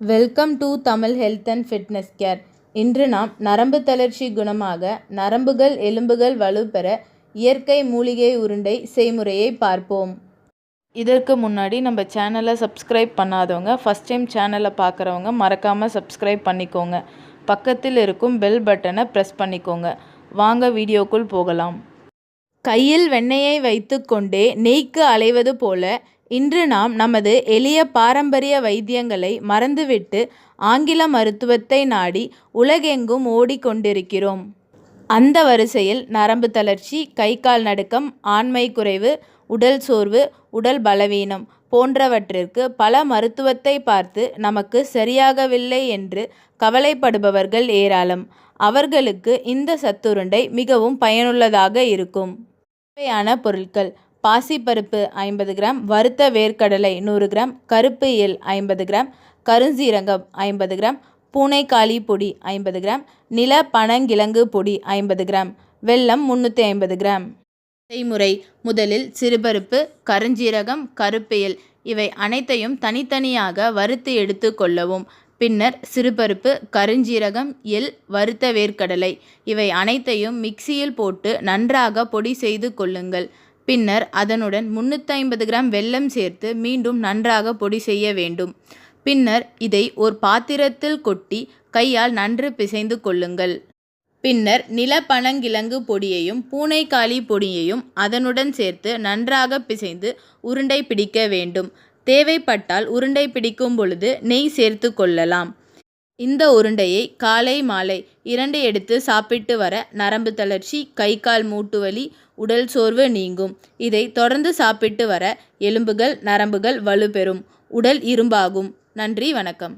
Welcome to Tamil health and fitness care இன்று நாம் நரம்பு தளர்ச்சி குணமாக நரம்புகள் எலும்புகள் வலுப்பெற இயற்கை மூலிகை உருண்டை செய்முறையை பார்ப்போம். இதற்கு முன்னாடி நம்ம சேனலை சப்ஸ்கிரைப் பண்ணாதவங்க ஃபஸ்ட் டைம் சேனலை பார்க்குறவங்க மறக்காமல் சப்ஸ்கிரைப் பண்ணிக்கோங்க. பக்கத்தில் இருக்கும் பெல் பட்டனை ப்ரெஸ் பண்ணிக்கோங்க. வாங்க வீடியோக்குள் போகலாம். கையில் வெண்ணெயை வைத்துக்கொண்டே நெய்க்கு அலைவது போல இன்று நாம் நமது எளிய பாரம்பரிய வைத்தியங்களை மறந்துவிட்டு ஆங்கில மருத்துவத்தை நாடி உலகெங்கும் ஓடிக்கொண்டிருக்கிறோம். அந்த வரிசையில் நரம்பு தளர்ச்சி கை கால் நடுக்கம் ஆண்மை குறைவு உடல் சோர்வு உடல் பலவீனம் போன்றவற்றிற்கு பல மருத்துவத்தை பார்த்து நமக்கு சரியாகவில்லை என்று கவலைப்படுபவர்கள் ஏராளம். அவர்களுக்கு இந்த சத்துருண்டை மிகவும் பயனுள்ளதாக இருக்கும். தேவையான பொருட்கள் பாசிப்பருப்பு ஐம்பது கிராம் வறுத்த வேர்க்கடலை நூறு கிராம் கருப்பு எள் ஐம்பது கிராம் கருஞ்சீரகம் ஐம்பது கிராம் பூனைக்காளி பொடி ஐம்பது கிராம் நில பனங்கிழங்கு பொடி ஐம்பது கிராம் வெல்லம் முந்நூற்றி ஐம்பது கிராம். செய்முறை. முதலில் சிறுபருப்பு கருஞ்சீரகம் கருப்பு எள் இவை அனைத்தையும் தனித்தனியாக வறுத்து எடுத்து கொள்ளவும். பின்னர் சிறுபருப்பு கருஞ்சீரகம் எள் வறுத்த வேர்க்கடலை இவை அனைத்தையும் மிக்சியில் போட்டு நன்றாக பொடி செய்து கொள்ளுங்கள். பின்னர் அதனுடன் முந்நூற்றி கிராம் வெல்லம் சேர்த்து மீண்டும் நன்றாக பொடி செய்ய வேண்டும். பின்னர் இதை ஒரு பாத்திரத்தில் கொட்டி கையால் நன்று பிசைந்து கொள்ளுங்கள். பின்னர் நிலப்பனங்கிழங்கு பொடியையும் பூனைக்காளி பொடியையும் அதனுடன் சேர்த்து நன்றாக பிசைந்து உருண்டை பிடிக்க வேண்டும். தேவைப்பட்டால் உருண்டை பிடிக்கும் பொழுது நெய் சேர்த்து கொள்ளலாம். இந்த உருண்டையை காலை மாலை இரண்டு எடுத்து சாப்பிட்டு வர நரம்பு தளர்ச்சி கை கால் மூட்டு வலி உடல் சோர்வு நீங்கும். இதை தொடர்ந்து சாப்பிட்டு வர எலும்புகள் நரம்புகள் வலுப்பெறும். உடல் இரும்பாகும். நன்றி வணக்கம்.